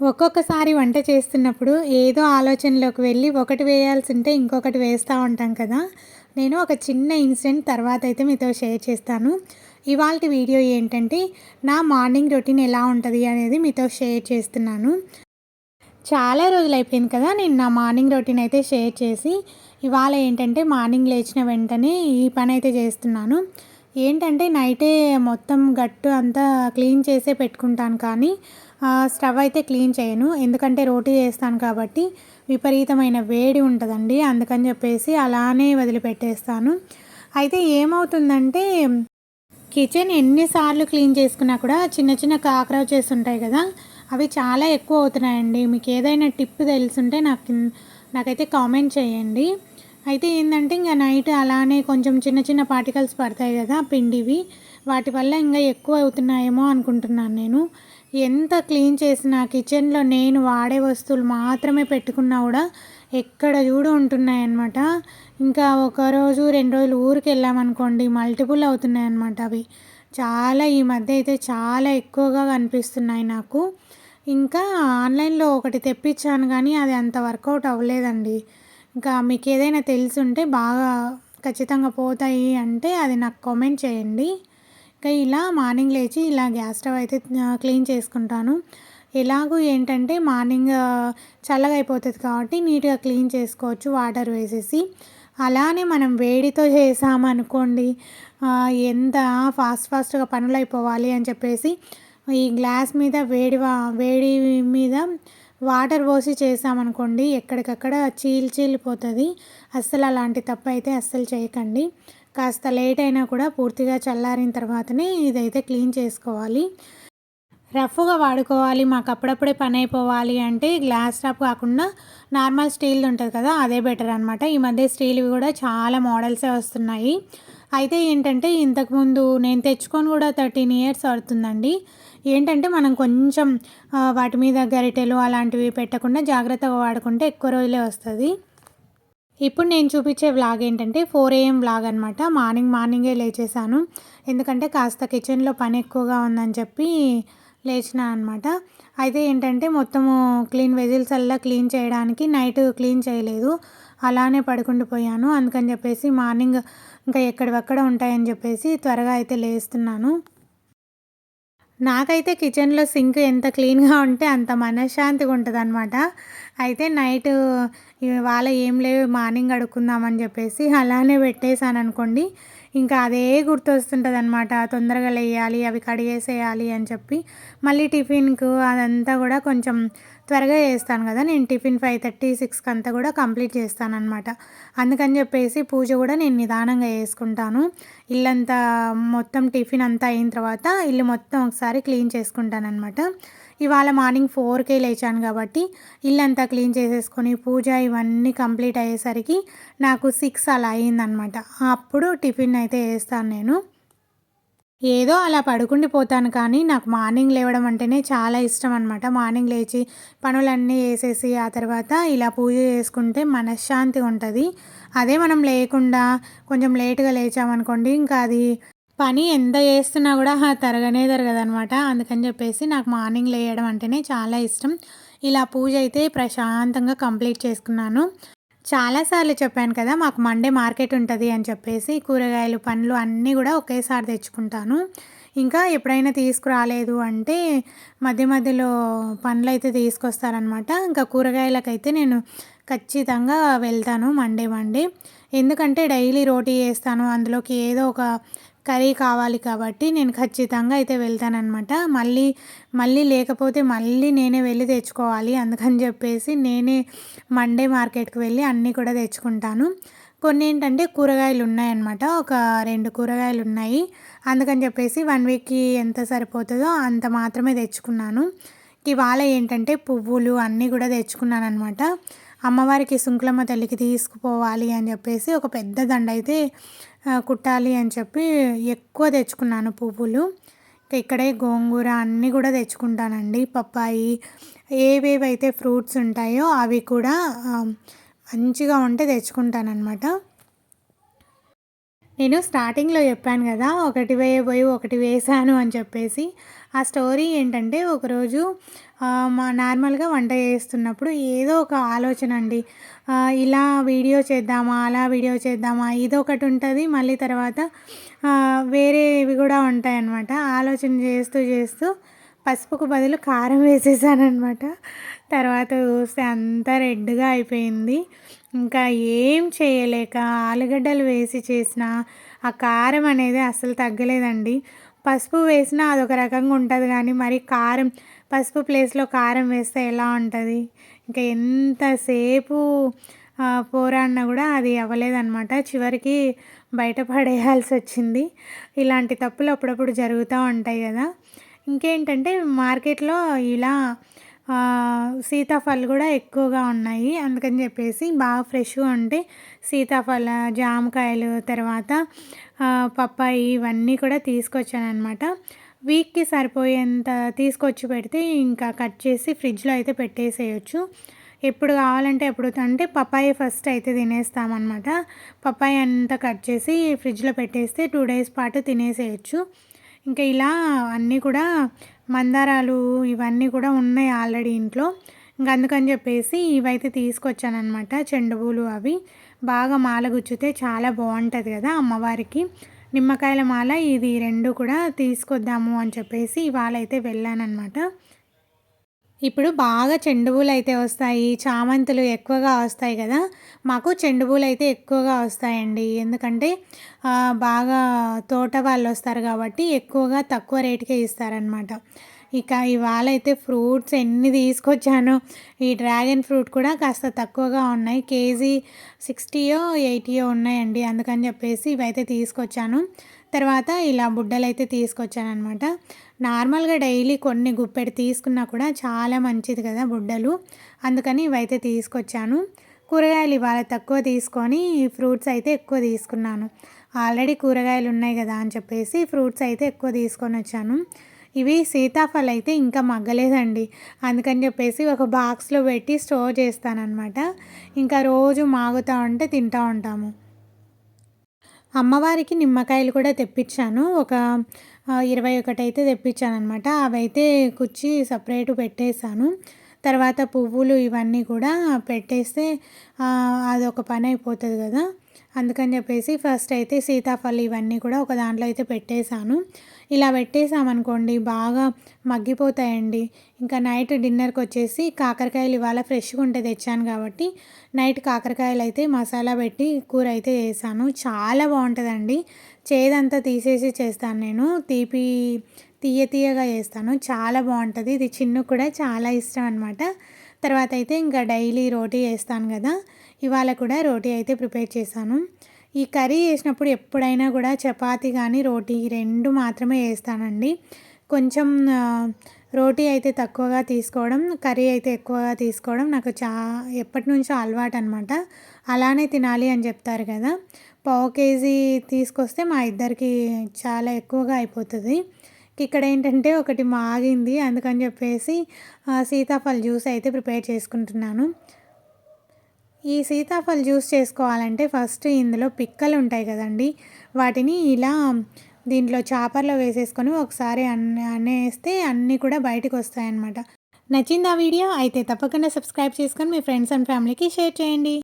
ఒక్కొక్కసారి వంట చేస్తున్నప్పుడు ఏదో ఆలోచనలోకి వెళ్ళి ఒకటి వేయాల్సి ఉంటే ఇంకొకటి వేస్తూ ఉంటాం కదా. నేను ఒక చిన్న ఇన్సిడెంట్ తర్వాత అయితే మీతో షేర్ చేస్తాను. ఇవాళ వీడియో ఏంటంటే నా మార్నింగ్ రొటీన్ ఎలా ఉంటుంది అనేది మీతో షేర్ చేస్తున్నాను. చాలా రోజులు అయిపోయింది కదా నేను నా మార్నింగ్ రొటీన్ అయితే షేర్ చేసి ఇవాళ ఏంటంటే మార్నింగ్ లేచిన వెంటనే ఈ పని అయితే చేస్తున్నాను. ఏంటంటే నైటే మొత్తం గట్టు అంతా క్లీన్ చేసే పెట్టుకుంటాను కానీ స్టవ్ అయితే క్లీన్ చేయను. ఎందుకంటే రోటీ చేస్తాను కాబట్టి విపరీతమైన వేడి ఉంటుందండి. అందుకని చెప్పేసి అలానే వదిలిపెట్టేస్తాను. అయితే ఏమవుతుందంటే కిచెన్ ఎన్నిసార్లు క్లీన్ చేసుకున్నా కూడా చిన్న చిన్న కాక్రోచెస్ ఉంటాయి కదా అవి చాలా ఎక్కువ అవుతున్నాయండి. మీకు ఏదైనా టిప్ తెలుసుంటే నాకు నాకైతే కామెంట్ చేయండి. అయితే ఏంటంటే ఇంకా నైట్ అలానే కొంచెం చిన్న చిన్న పార్టికల్స్ పడతాయి కదా పిండివి వాటి వల్ల ఇంకా ఎక్కువ అవుతున్నాయేమో అనుకుంటున్నాను నేను. ఎంత క్లీన్ చేసినా కిచెన్లో నేను వాడే వస్తువులు మాత్రమే పెట్టుకున్నా కూడా ఎక్కడ చూడు ఉంటున్నాయన్నమాట. ఇంకా ఒక రోజు రెండు రోజులు ఊరికి వెళ్ళామనుకోండి మల్టిపుల్ అవుతున్నాయి అన్నమాట అవి. చాలా ఈ మధ్య అయితే చాలా ఎక్కువగా కనిపిస్తున్నాయి నాకు. ఇంకా ఆన్లైన్లో ఒకటి తెప్పించాను కానీ అది అంత వర్కౌట్ అవ్వలేదండి. ఇంకా మీకు ఏదైనా తెలుసుంటే బాగా ఖచ్చితంగా పోతాయి అంటే అది నాకు కామెంట్ చేయండి. ఇంకా ఇలా మార్నింగ్ లేచి ఇలా గ్యాస్ స్టవ్ అయితే క్లీన్ చేసుకుంటాను. ఎలాగూ ఏంటంటే మార్నింగ్ చల్లగా అయిపోతుంది కాబట్టి నీట్గా క్లీన్ చేసుకోవచ్చు వాటర్ వేసేసి. అలానే మనం వేడితో చేసామనుకోండి ఎంత ఫాస్ట్ ఫాస్ట్గా పనులు అయిపోవాలి అని చెప్పేసి ఈ గ్లాస్ మీద వేడి వేడి మీద వాటర్ పోసి చేసామనుకోండి ఎక్కడికక్కడ చీల్ చీలిపోతుంది అస్సలు అలాంటి తప్పు అయితే అస్సలు చేయకండి. కాస్త లేట్ అయినా కూడా పూర్తిగా చల్లారిన తర్వాతనే ఇదైతే క్లీన్ చేసుకోవాలి. రఫ్గా వాడుకోవాలి మాకు అప్పుడప్పుడే పని అయిపోవాలి అంటే గ్లాస్ టాప్ కాకుండా నార్మల్ స్టీల్ది ఉంటుంది కదా అదే బెటర్ అనమాట ఈ మధ్య స్టీల్వి కూడా చాలా మోడల్సే వస్తున్నాయి. అయితే ఏంటంటే ఇంతకుముందు నేను తెచ్చుకొని కూడా థర్టీన్ ఇయర్స్ అవుతుందండి. ఏంటంటే మనం కొంచెం వాటి మీద గరిటెలు అలాంటివి పెట్టకుండా జాగ్రత్తగా వాడుకుంటే ఎక్కువ రోజులే వస్తుంది. ఇప్పుడు నేను చూపించే వ్లాగ్ ఏంటంటే ఫోర్ ఏఎం వ్లాగ్ అనమాట మార్నింగ్ మార్నింగే లేచేసాను ఎందుకంటే కాస్త కిచెన్లో పని ఎక్కువగా ఉందని చెప్పి లేచిన అనమాట అయితే ఏంటంటే మొత్తము క్లీన్ వెజిల్స్ అల్లా క్లీన్ చేయడానికి నైట్ క్లీన్ చేయలేదు. అలానే పడుకుండిపోయాను అందుకని చెప్పేసి మార్నింగ్ ఇంకా ఎక్కడివక్కడ ఉంటాయని చెప్పేసి త్వరగా అయితే లేస్తున్నాను. నాకైతే కిచెన్లో సింక్ ఎంత క్లీన్గా ఉంటే అంత మనశ్శాంతిగా ఉంటుంది అనమాట అయితే నైట్ వాళ్ళ ఏం లేవు మార్నింగ్ అడుక్కుందామని చెప్పేసి అలానే పెట్టేశాను అనుకోండి ఇంకా అదే గుర్తొస్తుంటుంది అనమాట తొందరగా లేయాలి అవి కడిగేసేయాలి అని చెప్పి. మళ్ళీ టిఫిన్కు అదంతా కూడా కొంచెం త్వరగా చేస్తాను కదా. నేను టిఫిన్ ఫైవ్ థర్టీ సిక్స్కి అంతా కూడా కంప్లీట్ చేస్తానమాట అందుకని చెప్పేసి పూజ కూడా నేను నిదానంగా చేసుకుంటాను. ఇల్లంతా మొత్తం టిఫిన్ అంతా అయిన తర్వాత ఇల్లు మొత్తం ఒకసారి క్లీన్ చేసుకుంటాను అనమాట ఇవాళ మార్నింగ్ ఫోర్కే లేచాను కాబట్టి ఇల్లంతా క్లీన్ చేసేసుకొని పూజ ఇవన్నీ కంప్లీట్ అయ్యేసరికి నాకు సిక్స్ అలా అయిందనమాట. అప్పుడు టిఫిన్ అయితే వేస్తాను నేను. ఏదో అలా పడుకుండి పోతాను కానీ నాకు మార్నింగ్ లేవడం అంటేనే చాలా ఇష్టం అనమాట మార్నింగ్ లేచి పనులన్నీ వేసేసి ఆ తర్వాత ఇలా పూజ చేసుకుంటే మనశ్శాంతిగా ఉంటుంది. అదే మనం లేకుండా కొంచెం లేటుగా లేచామనుకోండి ఇంకా అది పని ఎంత చేస్తున్నా కూడా తరగనే తరగదనమాట అందుకని చెప్పేసి నాకు మార్నింగ్ లేయడం అంటేనే చాలా ఇష్టం. ఇలా పూజ అయితే ప్రశాంతంగా కంప్లీట్ చేసుకున్నాను. చాలాసార్లు చెప్పాను కదా మాకు మండే మార్కెట్ ఉంటుంది అని చెప్పేసి కూరగాయలు పండ్లు అన్నీ కూడా ఒకేసారి తెచ్చుకుంటాను. ఇంకా ఎప్పుడైనా తీసుకురాలేదు అంటే మధ్య మధ్యలో పండ్లు అయితే తీసుకొస్తారనమాట ఇంకా కూరగాయలకైతే నేను ఖచ్చితంగా వెళ్తాను మండే మండే. ఎందుకంటే డైలీ రోటీ చేస్తాను. అందులోకి ఏదో ఒక కర్రీ కావాలి కాబట్టి నేను ఖచ్చితంగా అయితే వెళ్తానమాట మళ్ళీ మళ్ళీ లేకపోతే మళ్ళీ నేనే వెళ్ళి తెచ్చుకోవాలి అందుకని చెప్పేసి నేనే మండే మార్కెట్కి వెళ్ళి అన్నీ కూడా తెచ్చుకుంటాను. కొన్ని ఏంటంటే కూరగాయలు ఉన్నాయన్నమాట. ఒక రెండు కూరగాయలు ఉన్నాయి. అందుకని చెప్పేసి వన్ వీక్కి ఎంత సరిపోతుందో అంత మాత్రమే తెచ్చుకున్నాను. ఇవాళ ఏంటంటే పువ్వులు అన్నీ కూడా తెచ్చుకున్నాను అనమాట అమ్మవారికి శుంకులమ్మ తల్లికి తీసుకుపోవాలి అని చెప్పేసి ఒక పెద్ద దండ అయితే కుట్టాలి అని చెప్పి ఎక్కువ తెచ్చుకున్నాను పువ్వులు. ఇక్కడే గోంగూర అన్నీ కూడా తెచ్చుకుంటానండి. పప్పాయి ఏవేవైతే ఫ్రూట్స్ ఉంటాయో అవి కూడా మంచిగా ఉంటే తెచ్చుకుంటానన్నమాట. నేను స్టార్టింగ్లో చెప్పాను కదా ఒకటి వేయబోయి ఒకటి వేసాను అని చెప్పేసి ఆ స్టోరీ ఏంటంటే ఒకరోజు మా నార్మల్గా వంట చేస్తున్నప్పుడు ఏదో ఒక ఆలోచన అండి. ఇలా వీడియో చేద్దామా అలా వీడియో చేద్దామా ఇదొకటి ఉంటుంది మళ్ళీ తర్వాత వేరేవి కూడా ఉంటాయి అన్నమాట ఆలోచన చేస్తూ చేస్తూ పసుపుకు బదులు కారం వేసేసానమాట తర్వాత చూస్తే అంతా రెడ్గా అయిపోయింది. ఇంకా ఏం చేయలేక ఆలుగడ్డలు వేసి చేసిన ఆ కారం అనేది అస్సలు తగ్గలేదండి. పసుపు వేసినా అదొక రకంగా ఉంటుంది కానీ మరి కారం పసుపు ప్లేస్లో కారం వేస్తే ఎలా ఉంటుంది? ఇంకా ఎంతసేపు పోరాడినా కూడా అది అవ్వలేదన్నమాట. చివరికి బయట పడేయాల్సి వచ్చింది. ఇలాంటి తప్పులు అప్పుడప్పుడు జరుగుతూ ఉంటాయి కదా. ఇంకేంటంటే మార్కెట్లో ఇలా సీతాఫలం కూడా ఎక్కువగా ఉన్నాయి. అందుకని చెప్పేసి బాగా ఫ్రెష్గా ఉంటే సీతాఫల జామకాయలు తర్వాత పప్పాయి ఇవన్నీ కూడా తీసుకొచ్చాను అనమాట వీక్కి సరిపోయేంత తీసుకొచ్చి పెడితే ఇంకా కట్ చేసి ఫ్రిడ్జ్లో అయితే పెట్టేసేయచ్చు. ఎప్పుడు కావాలంటే ఎప్పుడు అంటే పప్పాయి ఫస్ట్ అయితే తినేస్తామన్నమాట. పప్పాయి అంతా కట్ చేసి ఫ్రిడ్జ్లో పెట్టేస్తే టూ డేస్ పాటు తినేసేయచ్చు. ఇంకా ఇలా అన్నీ కూడా మందారాలు ఇవన్నీ కూడా ఉన్నాయి ఆల్రెడీ ఇంట్లో. ఇంక అందుకని చెప్పేసి ఇవైతే తీసుకొచ్చానమాట చెండు పూలు అవి. బాగా మాల గుచ్చితే చాలా బాగుంటుంది కదా అమ్మవారికి. నిమ్మకాయల మాల ఇది రెండు కూడా తీసుకొద్దాము అని చెప్పేసి ఇవాళ అయితే వెళ్ళానమాట ఇప్పుడు బాగా చెండు పూలు అయితే వస్తాయి చామంతులు ఎక్కువగా వస్తాయి కదా. మాకు చెండు పూలు అయితే ఎక్కువగా వస్తాయండి. ఎందుకంటే బాగా తోట వాళ్ళు వస్తారు కాబట్టి ఎక్కువగా తక్కువ రేటుకే ఇస్తారనమాట ఇక ఇవాళ అయితే ఫ్రూట్స్ ఎన్ని తీసుకొచ్చాను ఈ డ్రాగన్ ఫ్రూట్ కూడా కాస్త తక్కువగా ఉన్నాయి. కేజీ సిక్స్టీయో ఎయిటీయో ఉన్నాయండి అందుకని చెప్పేసి ఇవైతే తీసుకొచ్చాను. తర్వాత ఇలా బుడ్డలు అయితే తీసుకొచ్చాను అనమాట నార్మల్గా డైలీ కొన్ని గుప్పెడు తీసుకున్నా కూడా చాలా మంచిది కదా బుడ్డలు. అందుకని ఇవైతే తీసుకొచ్చాను. కూరగాయలు ఇవాళ తక్కువ తీసుకొని ఫ్రూట్స్ అయితే ఎక్కువ తీసుకున్నాను. ఆల్రెడీ కూరగాయలు ఉన్నాయి కదా అని చెప్పేసి ఫ్రూట్స్ అయితే ఎక్కువ తీసుకొని వచ్చాను. ఇవి సీతాఫలం అయితే ఇంకా మగ్గలేదండి. అందుకని చెప్పేసి ఒక బాక్స్లో పెట్టి స్టోర్ చేస్తానన్నమాట. ఇంకా రోజు మాగుతూ ఉంటే తింటూ ఉంటాము. అమ్మవారికి నిమ్మకాయలు కూడా తెప్పించాను. ఒక ఇరవై ఒకటి అయితే తెప్పించాను అనమాట అవైతే కుచ్చి సపరేట్ పెట్టేశాను. తర్వాత పువ్వులు ఇవన్నీ కూడా పెట్టేస్తే అదొక పని అయిపోతుంది కదా. అందుకని చెప్పేసి ఫస్ట్ అయితే సీతాఫలం ఇవన్నీ కూడా ఒక దాంట్లో అయితే పెట్టేశాను. ఇలా పెట్టేసామనుకోండి బాగా మగ్గిపోతాయండి. ఇంకా నైట్ డిన్నర్కి వచ్చేసి కాకరకాయలు ఇవాళ ఫ్రెష్గా ఉంటే తెచ్చాను కాబట్టి నైట్ కాకరకాయలు అయితే మసాలా పెట్టి కూర అయితే చేశాను. చాలా బాగుంటుందండి. చేదంతా తీసేసి చేస్తాను నేను. తీపి తీయ తీయగా చేస్తాను. చాలా బాగుంటుంది. ఇది చిన్ను కూడా చాలా ఇష్టం అనమాట తర్వాత అయితే ఇంకా డైలీ రోటీ చేస్తాను కదా ఇవాళ కూడా రోటీ అయితే ప్రిపేర్ చేశాను. ఈ కర్రీ చేసినప్పుడు ఎప్పుడైనా కూడా చపాతీ కానీ రోటీ రెండు మాత్రమే వేస్తానండి కొంచెం రోటీ అయితే తక్కువగా తీసుకోవడం కర్రీ అయితే ఎక్కువగా తీసుకోవడం నాకు చా ఎప్పటి నుంచో అలవాటు అనమాట అలానే తినాలి అని చెప్తారు కదా. పావు కేజీ తీసుకొస్తే మా ఇద్దరికి చాలా ఎక్కువగా అయిపోతుంది. ఇక్కడ ఏంటంటే ఒకటి మాగింది అందుకని చెప్పేసి సీతాఫల జ్యూస్ అయితే ప్రిపేర్ చేసుకుంటున్నాను. ఈ సీతాఫల్ జ్యూస్ చేసుకోవాలంటే ఫస్ట్ ఇందులో పిక్కలు ఉంటాయి కదండి. వాటిని ఇలా దీంట్లో చాపర్లో వేసేసుకొని ఒకసారి అన్ని అనేస్తే అన్నీ కూడా బయటకు వస్తాయన్నమాట నచ్చింది ఆ వీడియో? అయితే తప్పకుండా సబ్స్క్రైబ్ చేసుకొని మీ ఫ్రెండ్స్ అండ్ ఫ్యామిలీకి షేర్ చేయండి.